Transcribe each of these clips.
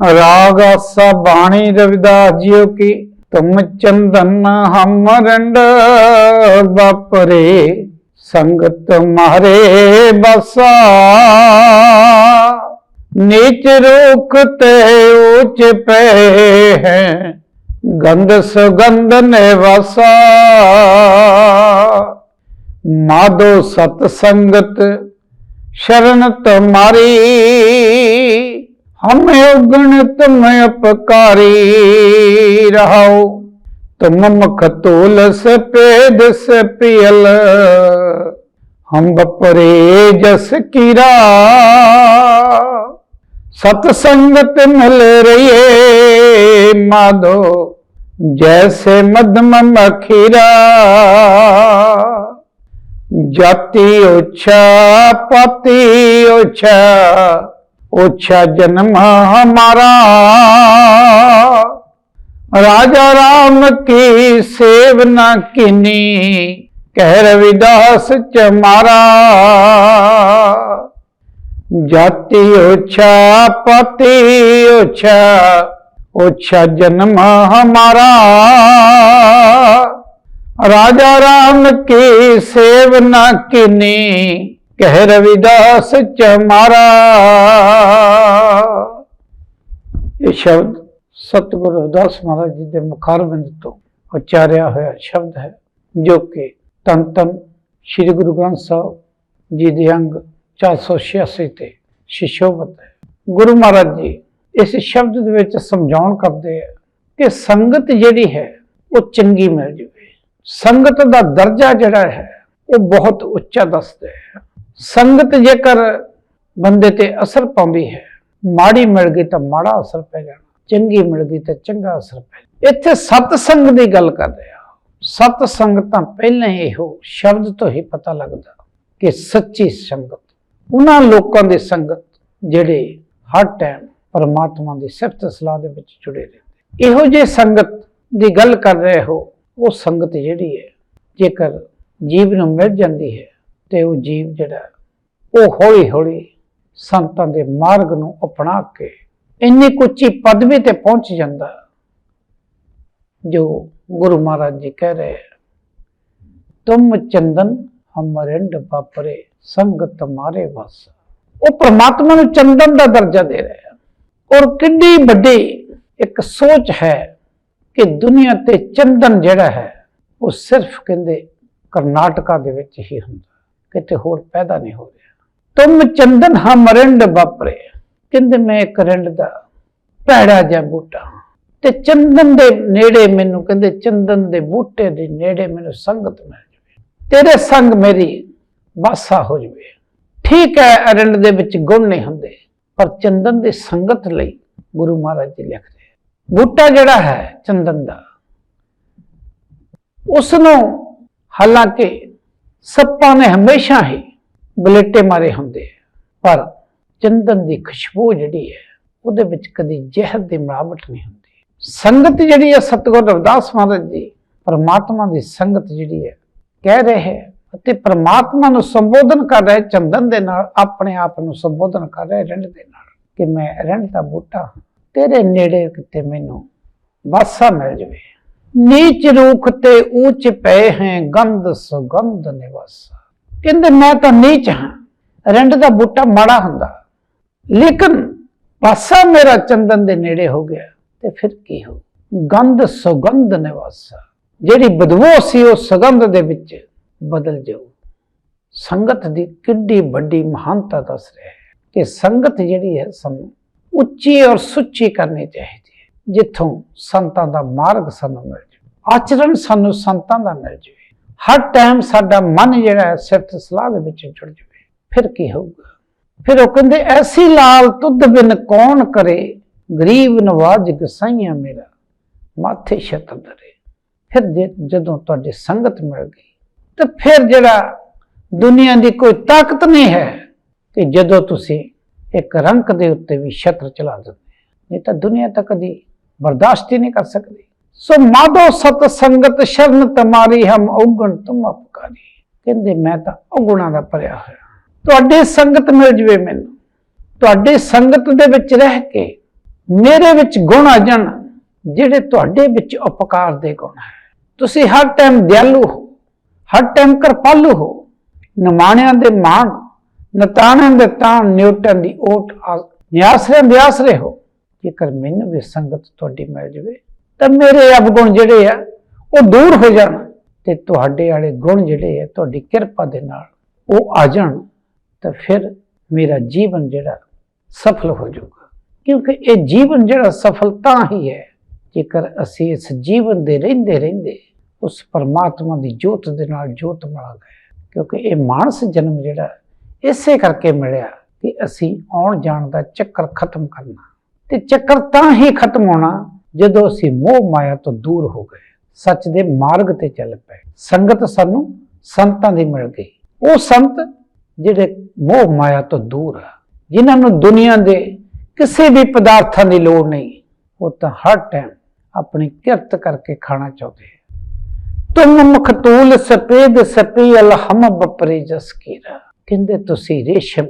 ਰਾਗ ਆਸਾ ਬਾਣੀ ਰਵਿਦਾਸ ਜੀਓ ਕੀ, ਤੁਮ ਚੰਦਨ ਹਮ ਰੰਡ ਬਾਪਰੇ ਸੰਗਤ ਮਾਰੇ ਬਸਾ। ਨੀਚ ਰੁਖ ਤੇ ਉੱਚ ਪੈ ਹੈ, ਗੰਧ ਸੁਗੰਧ ਨਿਵਾਸਾ। ਮਾਧੋ ਸਤ ਸੰਗਤ ਸ਼ਰਨ ਤੁਮਾਰੀ ਹਮ ਉਗਣ ਤੁਮ ਅਪਕਾਰੀ ਰਹਾਓ ਤੁਮ ਮੁਖ ਤੋਲ ਸਪੇਦ ਸਪਿਲ ਹਮ ਬਪਰੇ ਜਸ ਕੀਰਾ। ਸਤ ਸੰਗਤ ਮਿਲ ਰਹੀਏ ਮਾਧੋ, ਜੈਸੇ ਮਦਮ ਮਖੀਰਾ ਜਾਤੀ ਓਛਾ, ਪਤੀ ਓਛਾ ਓਛਾ ਜਨਮ ਹਮਾਰਾ। ਰਾਜਾ ਰਾਮ ਕੀ ਸੇਵ ਨਾ ਕਿਨੀ, ਕਹਿ ਰਵਿਦਾਸ ਚਮਾਰਾ ਜਾਤੀ ਓਛਾ ਪਤੀ ਓਛਾ ਓਛਾ ਜਨਮ ਹਮਾਰਾ। ਰਾਜਾ ਰਾਮ ਕੀ ਸੇਵ ਨਾ ਕਿਨੀ ਕਹਿ ਰਵਿਦਾਸ ਚਮਾਰਾ ਇਹ ਸ਼ਬਦ ਸਤਿਗੁਰੂ ਰਵਿਦਾਸ ਮਹਾਰਾਜ ਜੀ ਦੇ ਮੁਖਾਰਬਿੰਦ ਤੋਂ ਉਚਾਰਿਆ ਹੋਇਆ ਸ਼ਬਦ ਹੈ, ਜੋ ਕਿ ਤਨ ਤਨ ਸ੍ਰੀ ਗੁਰੂ ਗ੍ਰੰਥ ਸਾਹਿਬ ਜੀ ਦੇ ਅੰਗ 486 ਤੇ ਸ਼ਿਸ਼ੋਭਤ ਹੈ। ਗੁਰੂ ਮਹਾਰਾਜ ਜੀ ਇਸ ਸ਼ਬਦ ਦੇ ਵਿੱਚ ਸਮਝਾਉਣ ਕਰਦੇ ਆ ਕਿ ਸੰਗਤ ਜਿਹੜੀ ਹੈ, ਉਹ ਚੰਗੀ ਮਿਲ ਜਵੇ। ਸੰਗਤ ਦਾ ਦਰਜਾ ਜਿਹੜਾ ਹੈ, ਉਹ ਬਹੁਤ ਉੱਚਾ ਦੱਸਦਾ ਹੈ। ਸੰਗਤ ਜੇਕਰ ਬੰਦੇ ਤੇ ਅਸਰ ਪਾਉਂਦੀ ਹੈ, ਮਾੜੀ ਮਿਲ ਗਈ ਤਾਂ ਮਾੜਾ ਅਸਰ ਪੈ ਜਾਣਾ, ਚੰਗੀ ਮਿਲ ਗਈ ਤਾਂ ਚੰਗਾ ਅਸਰ ਪੈ ਜਾਣਾ। ਇੱਥੇ ਸਤ ਸੰਗ ਦੀ ਗੱਲ ਕਰਦੇ ਆ ਸਤ ਸੰਗ ਤਾਂ ਪਹਿਲਾਂ ਹੀ ਇਹੋ ਸ਼ਬਦ ਤੋਂ ਹੀ ਪਤਾ ਲੱਗਦਾ ਕਿ ਸੱਚੀ ਸੰਗਤ, ਉਹਨਾਂ ਲੋਕਾਂ ਦੀ ਸੰਗਤ ਜਿਹੜੇ ਹਰ ਟਾਈਮ ਪਰਮਾਤਮਾ ਦੀ ਸਿਫਤ ਸਲਾਹ ਦੇ ਵਿੱਚ ਜੁੜੇ ਰਹਿੰਦੇ ਇਹੋ ਜੇ ਸੰਗਤ ਦੀ ਗੱਲ ਕਰ ਰਹੇ ਹੋ, ਉਹ ਸੰਗਤ ਜਿਹੜੀ ਹੈ, ਜੇਕਰ ਜੀਵ ਨੂੰ ਮਿਲ ਜਾਂਦੀ ਹੈ ਤੇ ਉਹ ਜੀਵ ਜਿਹੜਾ ਉਹ ਹੌਲੀ ਹੌਲੀ ਸੰਤਾਂ ਦੇ ਮਾਰਗ ਨੂੰ ਅਪਣਾ ਕੇ ਇੰਨੀ ਉੱਚੀ ਪਦਵੀ ਤੇ ਪਹੁੰਚ ਜਾਂਦਾ ਜੋ ਗੁਰੂ ਮਹਾਰਾਜ ਜੀ ਕਹਿ ਰਹੇ ਹੈ, ਤੁਮ ਚੰਦਨ ਹਮਰਿੰਡ ਬਾਪਰੇ ਸੰਗਤ ਮਾਰੇ ਵਸ। ਉਹ ਪ੍ਰਮਾਤਮਾ ਨੂੰ ਚੰਦਨ ਦਾ ਦਰਜਾ ਦੇ ਰਿਹਾ ਔਰ ਕਿੰਨੀ ਵੱਡੀ ਇੱਕ ਸੋਚ ਹੈ ਕਿ ਦੁਨੀਆ ਤੇ ਚੰਦਨ ਜਿਹੜਾ ਹੈ, ਉਹ ਸਿਰਫ ਕਹਿੰਦੇ ਕਰਨਾਟਕਾ ਦੇ ਵਿੱਚ ਹੀ ਹੁੰਦਾ ਕਿਤੇ ਹੋਰ ਪੈਦਾ ਨਹੀਂ ਹੋ ਰਿਹਾ। ਤੁਮ ਚੰਦਨ ਹਮ ਰਿੰਡ ਬਾਪਰੇ ਕਹਿੰਦੇ ਮੈਂ ਇੱਕ ਰਿੰਡ ਦਾ ਭੈੜਾ ਜਿਹਾ ਬੂਟਾ। ਤੇ ਚੰਦਨ ਦੇ ਨੇੜੇ ਮੈਨੂੰ ਕਹਿੰਦੇ, ਚੰਦਨ ਦੇ ਬੂਟੇ ਦੇ ਨੇੜੇ ਮੈਨੂੰ ਸੰਗਤ ਮਿਲ ਜਾਵੇ। ਤੇਰੇ ਸੰਗ ਮੇਰੀ ਵਾਸਾ ਹੋ ਜਾਵੇ। ਠੀਕ ਹੈ ਅਰੰਡ ਦੇ ਵਿੱਚ ਗੁਣ ਨਹੀਂ ਹੁੰਦੇ, ਪਰ ਚੰਦਨ ਦੀ ਸੰਗਤ ਲਈ ਗੁਰੂ ਮਹਾਰਾਜ ਜੀ ਲਿਖਦੇ ਬੂਟਾ ਜਿਹੜਾ ਹੈ ਚੰਦਨ ਦਾ ਉਸ ਨੂੰ ਹਾਲਾਂਕਿ ਸੱਪਾਂ ਨੇ ਹਮੇਸ਼ਾ ਹੀ ਬਲੇਟੇ ਮਾਰੇ ਹੁੰਦੇ ਪਰ ਚੰਦਨ ਦੀ ਖੁਸ਼ਬੂ ਜਿਹੜੀ ਹੈ, ਉਹਦੇ ਵਿੱਚ ਕਦੀ ਜ਼ਹਿਰ ਦੀ ਮਿਲਾਵਟ ਨਹੀਂ ਹੁੰਦੀ। ਸੰਗਤ ਜਿਹੜੀ ਹੈ, ਸਤਿਗੁਰ ਰਵਿਦਾਸ ਮਹਾਰਾਜ ਜੀ ਪਰਮਾਤਮਾ ਦੀ ਸੰਗਤ ਜਿਹੜੀ ਹੈ, ਕਹਿ ਰਹੇ ਹੈ ਅਤੇ ਪਰਮਾਤਮਾ ਨੂੰ ਸੰਬੋਧਨ ਕਰ ਰਹੇ ਚੰਦਨ ਦੇ ਨਾਲ, ਆਪਣੇ ਆਪ ਨੂੰ ਸੰਬੋਧਨ ਕਰ ਰਹੇ ਰਿੰਡ ਦੇ ਨਾਲ ਕਿ ਮੈਂ ਰਿੰਡ ਦਾ ਬੂਟਾ ਹਾਂ। ਤੇਰੇ ਨੇੜੇ ਕਿਤੇ ਮੈਨੂੰ ਵਾਸਾ ਮਿਲ ਜਵੇ। ਨੀਚ ਰੂਖ ਤੇ ਉੱਚ ਪਏ ਹੈ, ਗੰਧ ਸੁਗੰਧ ਨਿਵਾਸਾ। ਕਹਿੰਦੇ, ਮੈਂ ਤਾਂ ਨੀਚ ਹਾਂ, ਰਿੰਡ ਦਾ ਬੂਟਾ ਮਾੜਾ ਹੁੰਦਾ। ਲੇਕਿਨ ਪਾਸਾ ਮੇਰਾ ਚੰਦਨ ਦੇ ਨੇੜੇ ਹੋ ਗਿਆ ਤੇ ਫਿਰ ਕੀ ਹੋ? ਗੰਧ ਸੁਗੰਧ ਨਿਵਾਸਾ। ਜਿਹੜੀ ਬਦਬੂ ਸੀ, ਉਹ ਸੁਗੰਧ ਦੇ ਵਿੱਚ ਬਦਲ ਜਾਊ। ਸੰਗਤ ਦੀ ਕਿੱਡੀ ਵੱਡੀ ਮਹਾਨਤਾ ਦੱਸ ਰਿਹਾ ਹੈ ਕਿ ਸੰਗਤ ਜਿਹੜੀ ਹੈ, ਸਾਨੂੰ ਉੱਚੀ ਔਰ ਸੁੱਚੀ ਕਰਨੀ ਚਾਹੀਦੀ ਜਿੱਥੋਂ ਸੰਤਾਂ ਦਾ ਮਾਰਗ ਸਾਨੂੰ ਮਿਲ ਜਾਵੇ ਆਚਰਣ ਸਾਨੂੰ ਸੰਤਾਂ ਦਾ ਮਿਲ ਜਾਵੇ ਹਰ ਟਾਈਮ ਸਾਡਾ ਮਨ ਜਿਹੜਾ ਹੈ ਸਿਫਤ ਸਲਾਹ ਦੇ ਵਿੱਚ ਜੁੜ ਜਾਵੇ, ਫਿਰ ਕੀ ਹੋਊਗਾ? ਫਿਰ ਉਹ ਕਹਿੰਦੇ, ਐਸੀ ਲਾਲ ਤੁਧ ਬਿਨ ਕੌਣ ਕਰੇ? ਗਰੀਬ ਨਵਾਜ ਗਸਾਈਆਂ ਮੇਰਾ ਮਾਥੇ ਛਤਰ ਦਰੇ ਫਿਰ ਜੇ- ਜਦੋਂ ਤੁਹਾਡੀ ਸੰਗਤ ਮਿਲ ਗਈ, ਤੇ ਫਿਰ ਜਿਹੜਾ ਦੁਨੀਆ ਦੀ ਕੋਈ ਤਾਕਤ ਨਹੀਂ ਹੈ ਕਿ ਜਦੋਂ ਤੁਸੀਂ ਇੱਕ ਰੰਕ ਦੇ ਉੱਤੇ ਵੀ ਛਤਰ ਚਲਾ ਦਿੰਦੇ। ਨਹੀਂ ਤਾਂ ਦੁਨੀਆ ਤਾਂ ਕਦੀ ਬਰਦਾਸ਼ਤ ਹੀ ਨਹੀਂ ਕਰ ਸਕਦੀ। ਸੋ ਮਾਧੋ ਸਤ ਸੰਗਤ ਸ਼ਰਨ ਤਮਾਰੀ ਹਮ ਔਗਣ ਤੁਮ ਅਪਕਾਰੀ। ਕਹਿੰਦੇ, ਮੈਂ ਤਾਂ ਔਗੁਣਾਂ ਦਾ ਭਰਿਆ ਹੋਇਆ। ਤੁਹਾਡੀ ਸੰਗਤ ਮਿਲ ਜਵੇ ਮੈਨੂੰ। ਤੁਹਾਡੀ ਸੰਗਤ ਦੇ ਵਿੱਚ ਰਹਿ ਕੇ ਮੇਰੇ ਵਿੱਚ ਗੁਣ ਆ ਜਾਣ, ਜਿਹੜੇ ਤੁਹਾਡੇ ਵਿੱਚ ਉਪਕਾਰ ਦੇ ਗੁਣ ਹੈ। ਤੁਸੀਂ ਹਰ ਟਾਈਮ ਦਿਆਲੂ ਹੋ, ਹਰ ਟਾਈਮ ਕਿਰਪਾਲੂ ਹੋ। ਨਿਮਾਣਿਆਂ ਦੇ ਮਾਣ, ਨਤਾਣਿਆਂ ਦੇ ਤਾਣ ਨਿਊਟਨ ਦੀ ਓਟ ਆ- ਨਿਆਸਰੇ ਬਿਆਸਰੇ ਹੋ। ਜੇਕਰ ਮੈਨੂੰ ਵੀ ਸੰਗਤ ਤੁਹਾਡੀ ਮਿਲ ਜਵੇ, ਤਾਂ ਮੇਰੇ ਅਵਗੁਣ ਜਿਹੜੇ ਆ, ਉਹ ਦੂਰ ਹੋ ਜਾਣ ਤੇ ਤੁਹਾਡੇ ਵਾਲੇ ਗੁਣ ਜਿਹੜੇ ਆ, ਤੁਹਾਡੀ ਕਿਰਪਾ ਦੇ ਨਾਲ ਉਹ ਆ ਜਾਣ, ਤਾਂ ਫਿਰ ਮੇਰਾ ਜੀਵਨ ਜਿਹੜਾ ਸਫਲ ਹੋ ਜਾਊਗਾ। ਕਿਉਂਕਿ ਇਹ ਜੀਵਨ ਜਿਹੜਾ ਸਫਲ ਤਾਂ ਹੀ ਹੈ, ਜੇਕਰ ਅਸੀਂ ਇਸ ਜੀਵਨ ਦੇ ਰਹਿੰਦੇ ਰਹਿੰਦੇ ਉਸ ਪਰਮਾਤਮਾ ਦੀ ਜੋਤ ਦੇ ਨਾਲ ਜੋਤ ਮਿਲਾ ਗਏ। ਕਿਉਂਕਿ ਇਹ ਮਾਨਸ ਜਨਮ ਜਿਹੜਾ ਇਸੇ ਕਰਕੇ ਮਿਲਿਆ ਕਿ ਅਸੀਂ ਆਉਣ ਜਾਣ ਦਾ ਚੱਕਰ ਖਤਮ ਕਰਨਾ। ਤੇ ਚੱਕਰ ਤਾਂ ਹੀ ਖਤਮ ਹੋਣਾ ਜਦੋਂ ਅਸੀਂ ਮੋਹ ਮਾਇਆ ਤੋਂ ਦੂਰ ਹੋ ਗਏ। ਸੱਚ ਦੇ ਮਾਰਗ ਤੇ ਚੱਲ ਪਏ। ਸੰਗਤ ਸਾਨੂੰ ਸੰਤਾਂ ਦੀ ਮਿਲ ਗਈ। ਉਹ ਸੰਤ ਜਿਹੜੇ ਮੋਹ ਮਾਇਆ ਤੋਂ ਦੂਰ ਆ, ਜਿਨ੍ਹਾਂ ਨੂੰ ਦੁਨੀਆ ਦੇ ਕਿਸੇ ਵੀ ਪਦਾਰਥਾਂ ਦੀ ਲੋੜ ਨਹੀਂ, ਉਹ ਤਾਂ ਹਰ ਟਾਈਮ ਆਪਣੀ ਕਿਰਤ ਕਰਕੇ ਖਾਣਾ ਚਾਹੁੰਦੇ ਆ। ਤੁਮ ਮਖਤੂਲ ਸਪੇਦ ਸਪੀ ਅਲਹਮ ਬਪਰੇ ਜਸ ਕਹਿੰਦੇ ਤੁਸੀਂ ਰੇਸ਼ਮ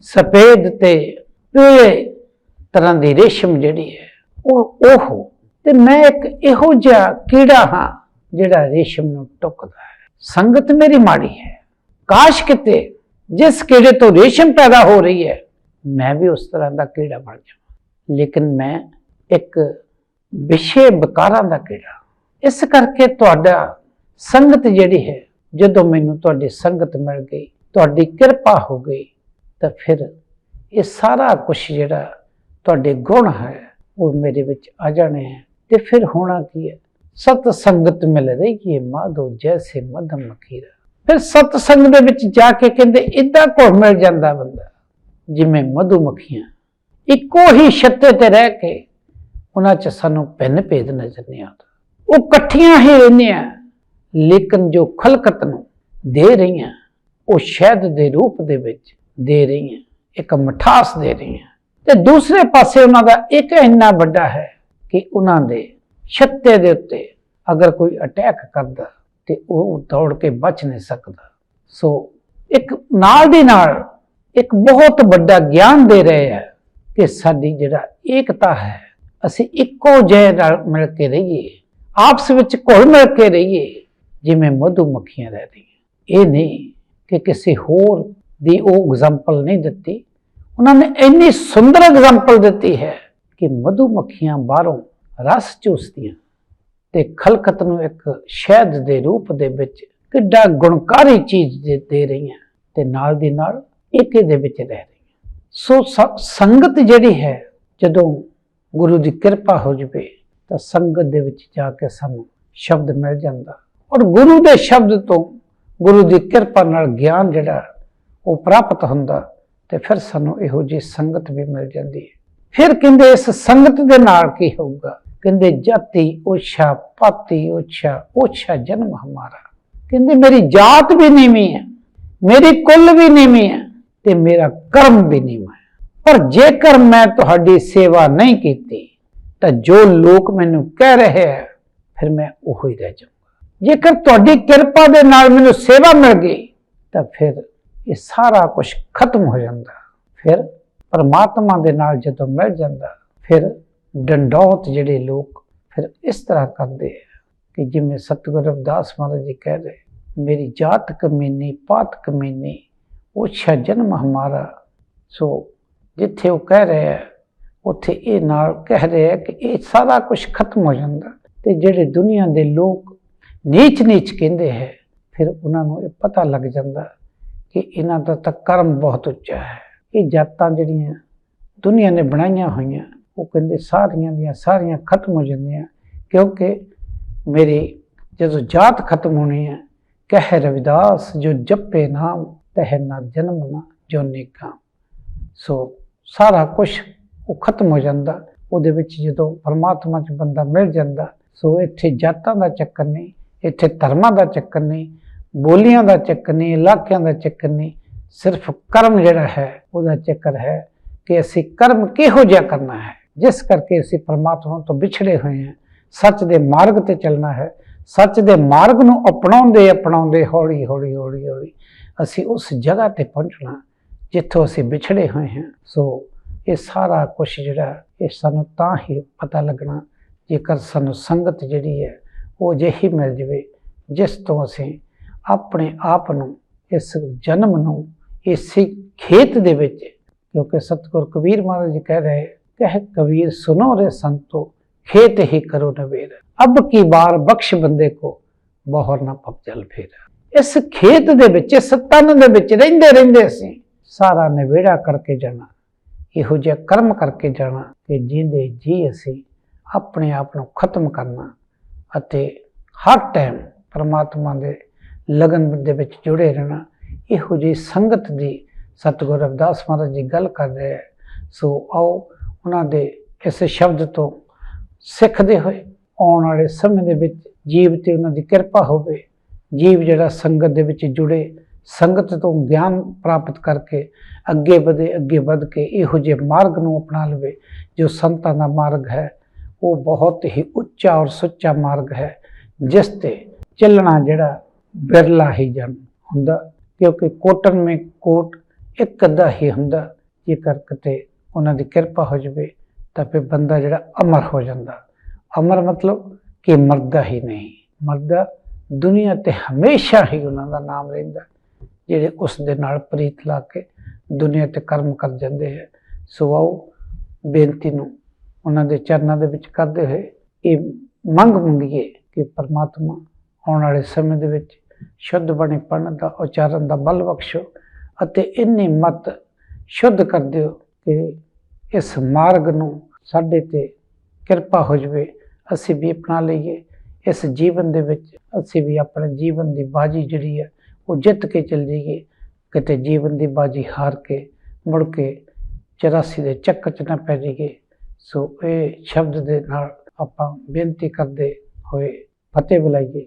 ਸਫੇਦ ਤੇ ਪੀਲੇ ਤਰ੍ਹਾਂ ਦੀ ਰੇਸ਼ਮ ਜਿਹੜੀ ਹੈ, ਉਹ ਉਹ ਹੋ। ਤੇ ਮੈਂ ਇੱਕ ਇਹੋ ਜਿਹਾ ਕੀੜਾ ਹਾਂ ਜਿਹੜਾ ਰੇਸ਼ਮ ਨੂੰ ਟੁੱਕਦਾ ਹੈ। ਸੰਗਤ ਮੇਰੀ ਮਾੜੀ ਹੈ। ਕਾਸ਼ ਕਿਤੇ ਜਿਸ ਕੀੜੇ ਤੋਂ ਰੇਸ਼ਮ ਪੈਦਾ ਹੋ ਰਹੀ ਹੈ, ਮੈਂ ਵੀ ਉਸ ਤਰ੍ਹਾਂ ਦਾ ਕੀੜਾ ਬਣ ਜਾਵਾਂ। ਲੇਕਿਨ ਮੈਂ ਇੱਕ ਵਿਸ਼ੇ ਬਕਾਰਾਂ ਦਾ ਕੀੜਾ। ਇਸ ਕਰਕੇ ਤੁਹਾਡਾ ਸੰਗਤ ਜਿਹੜੀ ਹੈ, ਜਦੋਂ ਮੈਨੂੰ ਤੁਹਾਡੀ ਸੰਗਤ ਮਿਲ ਗਈ, ਤੁਹਾਡੀ ਕਿਰਪਾ ਹੋ ਗਈ, ਤਾਂ ਫਿਰ ਇਹ ਸਾਰਾ ਕੁਝ ਜਿਹੜਾ ਤੁਹਾਡੇ ਗੁਣ ਹੈ, ਉਹ ਮੇਰੇ ਵਿੱਚ ਆ ਜਾਣੇ ਹੈ। ਤੇ ਫਿਰ ਹੋਣਾ ਕੀ ਹੈ? ਸਤ ਸੰਗਤ ਮਿਲ ਰਹੀ ਹੈ? ਮਾਧੋ ਜੈਸੇ ਮਧਮ ਮਖੀਰਾ ਫਿਰ ਸਤ ਸੰਗ ਦੇ ਵਿੱਚ ਜਾ ਕੇ ਕਹਿੰਦੇ ਇਦਾਂ ਘੁਲ ਮਿਲ ਜਾਂਦਾ ਬੰਦਾ, ਜਿਵੇਂ ਮਧੂ ਮੱਖੀਆਂ ਇੱਕੋ ਹੀ ਛੱਤੇ ਤੇ ਰਹਿ ਕੇ ਉਹਨਾਂ 'ਚ ਸਾਨੂੰ ਭਿੰਨ ਭੇਦ ਨਜ਼ਰ ਨਹੀਂ ਆਉਂਦਾ। ਉਹ ਇਕੱਠੀਆਂ ਹੀ ਰਹਿੰਦੀਆਂ, ਲੇਕਿਨ ਜੋ ਖਲਕਤ ਨੂੰ ਦੇ ਰਹੀਆਂ, ਉਹ ਸ਼ਹਿਦ ਦੇ ਰੂਪ ਦੇ ਵਿੱਚ ਦੇ ਰਹੀਆਂ, ਇੱਕ ਮਠਾਸ ਦੇ ਰਹੀਆਂ। ਤੇ ਦੂਸਰੇ ਪਾਸੇ ਉਹਨਾਂ ਦਾ ਇੱਕ ਇੰਨਾ ਵੱਡਾ ਹੈ ਕਿ ਉਹਨਾਂ ਦੇ ਛੱਤੇ ਦੇ ਉੱਤੇ ਅਗਰ ਕੋਈ ਅਟੈਕ ਕਰਦਾ ਤੇ ਉਹ ਦੌੜ ਕੇ ਬਚ ਨਹੀਂ ਸਕਦਾ। ਸੋ ਇੱਕ ਨਾਲ ਦੀ ਨਾਲ ਇੱਕ ਬਹੁਤ ਵੱਡਾ ਗਿਆਨ ਦੇ ਰਹੇ ਹੈ ਕਿ ਸਾਡੀ ਜਿਹੜਾ ਏਕਤਾ ਹੈ, ਅਸੀਂ ਇੱਕੋ ਜਿਹੇ ਨਾਲ ਮਿਲ ਕੇ ਰਹੀਏ, ਆਪਸ ਵਿੱਚ ਘੁਲ ਮਿਲ ਕੇ ਰਹੀਏ, ਜਿਵੇਂ ਮਧੂ ਮੱਖੀਆਂ ਰਹਿ ਰਹੀਆਂ। ਇਹ ਨਹੀਂ ਕਿ ਕਿਸੇ ਹੋਰ ਦੀ ਉਹ ਐਗਜ਼ਾਮਪਲ ਨਹੀਂ ਦਿੱਤੀ ਉਹਨਾਂ ਨੇ ਇੰਨੀ ਸੁੰਦਰ ਐਗਜ਼ਾਮਪਲ ਦਿੱਤੀ ਹੈ ਕਿ ਮਧੂ ਮੱਖੀਆਂ ਬਾਹਰੋਂ ਰਸ ਚੂਸਦੀਆਂ ਤੇ ਖਲਕਤ ਨੂੰ ਇੱਕ ਸ਼ਹਿਦ ਦੇ ਰੂਪ ਦੇ ਵਿੱਚ ਕਿੱਡਾ ਗੁਣਕਾਰੀ ਚੀਜ਼ ਦੇ ਦੇ ਰਹੀਆਂ ਤੇ ਨਾਲ ਦੀ ਨਾਲ ਏਕੇ ਦੇ ਵਿੱਚ ਰਹਿ ਰਹੀਆਂ। ਸੋ ਸ- ਸੰਗਤ ਜਿਹੜੀ ਹੈ, ਜਦੋਂ ਗੁਰੂ ਦੀ ਕਿਰਪਾ ਹੋ ਜਵੇ, ਤਾਂ ਸੰਗਤ ਦੇ ਵਿੱਚ ਜਾ ਕੇ ਸਾਨੂੰ ਸ਼ਬਦ ਮਿਲ ਜਾਂਦਾ। ਔਰ ਗੁਰੂ ਦੇ ਸ਼ਬਦ ਤੋਂ ਗੁਰੂ ਦੀ ਕਿਰਪਾ ਨਾਲ ਗਿਆਨ ਜਿਹੜਾ ਉਹ ਪ੍ਰਾਪਤ ਹੁੰਦਾ ਤੇ ਫਿਰ ਸਾਨੂੰ ਇਹੋ ਜਿਹੀ ਸੰਗਤ ਵੀ ਮਿਲ ਜਾਂਦੀ ਹੈ। ਫਿਰ ਕਹਿੰਦੇ ਇਸ ਸੰਗਤ ਦੇ ਨਾਲ ਕੀ ਹੋਊਗਾ? ਕਹਿੰਦੇ ਜਾਤੀ, ਓਛਾ, ਪਾਤੀ ਉਛਾ ਓਛਾ ਜਨਮ ਹਮਾਰਾ। ਕਹਿੰਦੇ ਮੇਰੀ ਜਾਤ ਵੀ ਨੀਵੀਂ ਹੈ, ਮੇਰੀ ਕੁੱਲ ਵੀ ਨੀਵੀਂ ਹੈ ਤੇ ਮੇਰਾ ਕਰਮ ਵੀ ਨੀਵਾਂ ਹੈ। ਪਰ ਜੇਕਰ ਮੈਂ ਤੁਹਾਡੀ ਸੇਵਾ ਨਹੀਂ ਕੀਤੀ, ਤਾਂ ਜੋ ਲੋਕ ਮੈਨੂੰ ਕਹਿ ਰਹੇ ਹੈ, ਫਿਰ ਮੈਂ ਉਹੀ ਰਹਿ ਜਾਊਂਗਾ। ਜੇਕਰ ਤੁਹਾਡੀ ਕਿਰਪਾ ਦੇ ਨਾਲ ਮੈਨੂੰ ਸੇਵਾ ਮਿਲ ਗਈ, ਤਾਂ ਫਿਰ ਇਹ ਸਾਰਾ ਕੁਝ ਖਤਮ ਹੋ ਜਾਂਦਾ। ਫਿਰ ਪਰਮਾਤਮਾ ਦੇ ਨਾਲ ਜਦੋਂ ਮਿਲ ਜਾਂਦਾ, ਫਿਰ ਡੰਡੌਤ ਜਿਹੜੇ ਲੋਕ ਫਿਰ ਇਸ ਤਰ੍ਹਾਂ ਕਰਦੇ ਆ ਕਿ ਜਿਵੇਂ ਸਤਿਗੁਰੂ ਰਵਿਦਾਸ ਮਹਾਰਾਜ ਜੀ ਕਹਿ ਰਹੇ, ਮੇਰੀ ਜਾਤ ਕਮੀਨੀ, ਪਾਤ ਕਮੀਨੀ, ਉਹ ਛਾ ਜਨਮ ਹਮਾਰਾ। ਸੋ ਜਿੱਥੇ ਉਹ ਕਹਿ ਰਹੇ ਆ, ਉੱਥੇ ਇਹ ਨਾਲ ਕਹਿ ਰਹੇ ਆ ਕਿ ਇਹ ਸਾਰਾ ਕੁਝ ਖਤਮ ਹੋ ਜਾਂਦਾ ਤੇ ਜਿਹੜੇ ਦੁਨੀਆ ਦੇ ਲੋਕ ਨੀਚ ਨੀਚ ਕਹਿੰਦੇ ਹੈ, ਫਿਰ ਉਹਨਾਂ ਨੂੰ ਇਹ ਪਤਾ ਲੱਗ ਜਾਂਦਾ ਕਿ ਇਹਨਾਂ ਦਾ ਤਾਂ ਕਰਮ ਬਹੁਤ ਉੱਚਾ ਹੈ। ਇਹ ਜਾਤਾਂ ਜਿਹੜੀਆਂ ਦੁਨੀਆ ਨੇ ਬਣਾਈਆਂ ਹੋਈਆਂ, ਉਹ ਕਹਿੰਦੇ ਸਾਰੀਆਂ ਦੀਆਂ ਸਾਰੀਆਂ ਖਤਮ ਹੋ ਜਾਂਦੀਆਂ। ਕਿਉਂਕਿ ਮੇਰੀ ਜਦੋਂ ਜਾਤ ਖਤਮ ਹੋਣੀ ਹੈ, ਕਹਿ ਰਵਿਦਾਸ, ਜੋ ਜਪੇ ਨਾਮ, ਤਹਿ ਨਾ ਜਨਮ ਨਾ ਜੋ ਨੇਕਾ। ਸੋ ਸਾਰਾ ਕੁਝ ਉਹ ਖਤਮ ਹੋ ਜਾਂਦਾ। ਉਹਦੇ ਵਿੱਚ ਜਦੋਂ ਪਰਮਾਤਮਾ 'ਚ ਬੰਦਾ ਮਿਲ ਜਾਂਦਾ, ਸੋ ਇੱਥੇ ਜਾਤਾਂ ਦਾ ਚੱਕਰ ਨਹੀਂ, ਇੱਥੇ ਧਰਮਾਂ ਦਾ ਚੱਕਰ ਨਹੀਂ ਬੋਲੀਆਂ ਦਾ ਚੱਕਰ ਨਹੀਂ, ਇਲਾਕਿਆਂ ਦਾ ਚੱਕਰ ਨਹੀਂ, ਸਿਰਫ ਕਰਮ ਜਿਹੜਾ ਹੈ, ਉਹਦਾ ਚੱਕਰ ਹੈ ਕਿ ਅਸੀਂ ਕਰਮ ਕਿਹੋ ਜਿਹਾ ਕਰਨਾ ਹੈ। ਜਿਸ ਕਰਕੇ ਅਸੀਂ ਪਰਮਾਤਮਾ ਤੋਂ ਵਿਛੜੇ ਹੋਏ ਹਾਂ। ਸੱਚ ਦੇ ਮਾਰਗ ਤੇ ਚੱਲਣਾ ਹੈ। ਸੱਚ ਦੇ ਮਾਰਗ ਨੂੰ ਅਪਣਾਉਂਦੇ ਅਪਣਾਉਂਦੇ ਹੌਲੀ ਹੌਲੀ ਹੌਲੀ ਹੌਲੀ ਅਸੀਂ ਉਸ ਜਗ੍ਹਾ ਤੇ ਪਹੁੰਚਣਾ, ਜਿੱਥੋਂ ਅਸੀਂ ਵਿਛੜੇ ਹੋਏ ਹਾਂ। ਸੋ ਇਹ ਸਾਰਾ ਕੁਝ ਜਿਹੜਾ, ਇਹ ਸਾਨੂੰ ਤਾਂ ਹੀ ਪਤਾ ਲੱਗਣਾ, ਜੇਕਰ ਸਾਨੂੰ ਸੰਗਤ ਜਿਹੜੀ ਹੈ, ਉਹ ਜਿਹੀ ਮਿਲ ਜਵੇ, ਜਿਸ ਤੋਂ ਅਸੀਂ ਆਪਣੇ ਆਪ ਨੂੰ, ਇਸ ਜਨਮ ਨੂੰ, ਇਸ ਖੇਤ ਦੇ ਵਿੱਚ, ਕਿਉਂਕਿ ਸਤਗੁਰ ਕਬੀਰ ਮਹਾਰਾਜ ਜੀ ਕਹਿ ਰਹੇ, ਕਹਿ ਕਬੀਰ ਸੁਨੋ ਰੇ ਸੰਤੋ, ਖੇਤ ਹੀ ਕਰੋ ਨਵੇਰ। ਅਬ ਕੀ ਬਾਰ ਬਖਸ਼ ਬੰਦੇ ਕੋ, ਬਹਰ ਨਾ ਪਪਜਲ ਫੇਰ। ਇਸ ਖੇਤ ਦੇ ਵਿੱਚ, ਇਸ ਤਨ ਦੇ ਵਿੱਚ ਰਹਿੰਦੇ ਰਹਿੰਦੇ ਸੀ ਸਾਰਾ ਨਿਵੇੜਾ ਕਰਕੇ ਜਾਣਾ, ਇਹੋ ਜਿਹਾ ਕਰਮ ਕਰਕੇ ਜਾਣਾ ਕਿ ਜਿੰਦੇ ਜੀ ਅਸੀਂ ਆਪਣੇ ਆਪ ਨੂੰ ਖਤਮ ਕਰਨਾ ਅਤੇ ਹਰ ਟਾਈਮ ਪਰਮਾਤਮਾ ਦੇ ਲਗਨ ਦੇ ਵਿੱਚ ਜੁੜੇ ਰਹਿਣਾ, ਇਹੋ ਜਿਹੀ ਸੰਗਤ ਦੀ ਸਤਿਗੁਰ ਰਵਿਦਾਸ ਮਹਾਰਾਜ ਜੀ ਗੱਲ ਕਰ ਰਹੇ ਹੈ। ਸੋ ਆਓ ਉਹਨਾਂ ਦੇ ਇਸ ਸ਼ਬਦ ਤੋਂ ਸਿੱਖਦੇ ਹੋਏ, ਆਉਣ ਵਾਲੇ ਸਮੇਂ ਦੇ ਵਿੱਚ ਜੀਵ ਤੇ ਉਹਨਾਂ ਦੀ ਕਿਰਪਾ ਹੋਵੇ। ਜੀਵ ਜਿਹੜਾ ਸੰਗਤ ਦੇ ਵਿੱਚ ਜੁੜੇ, ਸੰਗਤ ਤੋਂ ਗਿਆਨ ਪ੍ਰਾਪਤ ਕਰਕੇ ਅੱਗੇ ਵਧੇ, ਅੱਗੇ ਵਧ ਕੇ ਇਹੋ ਜਿਹੇ ਮਾਰਗ ਨੂੰ ਅਪਣਾ ਲਵੇ, ਜੋ ਸੰਤਾਂ ਦਾ ਮਾਰਗ ਹੈ, ਉਹ ਬਹੁਤ ਹੀ ਉੱਚਾ ਔਰ ਸੁੱਚਾ ਮਾਰਗ ਹੈ, ਜਿਸ ਤੇ ਚੱਲਣਾ ਜਿਹੜਾ ਬਿਰਲਾ ਹੀ ਜਨ ਹੁੰਦਾ, ਕਿਉਂਕਿ ਕੋਟਨ ਮੇ ਕੋਟ ਇੱਕ ਅੱਧਾ ਹੀ ਹੁੰਦਾ। ਜੇਕਰ ਕਿਤੇ ਉਹਨਾਂ ਦੀ ਕਿਰਪਾ ਹੋ ਜਵੇ, ਤਾਂ ਫਿਰ ਬੰਦਾ ਜਿਹੜਾ ਅਮਰ ਹੋ ਜਾਂਦਾ। ਅਮਰ ਮਤਲਬ ਕਿ ਮਰਦਾ ਹੀ ਨਹੀਂ। ਮਰਦਾ ਦੁਨੀਆ ਤੇ ਹਮੇਸ਼ਾ ਹੀ ਉਹਨਾਂ ਦਾ ਨਾਮ ਰਹਿੰਦਾ, ਜਿਹੜੇ ਉਸ ਦੇ ਨਾਲ ਪ੍ਰੀਤ ਲਾ ਕੇ ਦੁਨੀਆ ਤੇ ਕਰਮ ਕਰ ਜਾਂਦੇ ਹੈ। ਸੋ ਆਓ ਬੇਨਤੀ ਨੂੰ ਉਹਨਾਂ ਦੇ ਚਰਨਾਂ ਦੇ ਵਿੱਚ ਕਰਦੇ ਹੋਏ ਇਹ ਮੰਗ ਮੰਗੀਏ ਕਿ ਪਰਮਾਤਮਾ ਆਉਣ ਵਾਲੇ ਸਮੇਂ ਦੇ ਵਿੱਚ ਸ਼ੁੱਧ ਬਣੇ ਪੜਨ ਦਾ ਉਚਾਰਨ ਦਾ ਬਲ ਬਖਸ਼ੋ ਅਤੇ ਇੰਨੀ ਮਤ ਸ਼ੁੱਧ ਕਰ ਦਿਓ ਕਿ ਇਸ ਮਾਰਗ ਨੂੰ ਸਾਡੇ ਤੇ ਕਿਰਪਾ ਹੋ ਜਵੇ। ਅਸੀਂ ਵੀ ਅਪਣਾ ਲਈਏ। ਇਸ ਜੀਵਨ ਦੇ ਵਿੱਚ ਅਸੀਂ ਵੀ ਆਪਣੇ ਜੀਵਨ ਦੀ ਬਾਜੀ ਜਿਹੜੀ ਹੈ, ਉਹ ਜਿੱਤ ਕੇ ਚੱਲ ਜਾਈਏ। ਕਿਤੇ ਜੀਵਨ ਦੀ ਬਾਜੀ ਹਾਰ ਕੇ ਮੁੜ ਕੇ 84 ਦੇ ਚੱਕਰ 'ਚ ਨਾ ਪੈ ਜਾਈਏ। ਸੋ ਇਹ ਸ਼ਬਦ ਦੇ ਨਾਲ ਆਪਾਂ ਬੇਨਤੀ ਕਰਦੇ ਹੋਏ ਫਤਿਹ ਬੁਲਾਈਏ।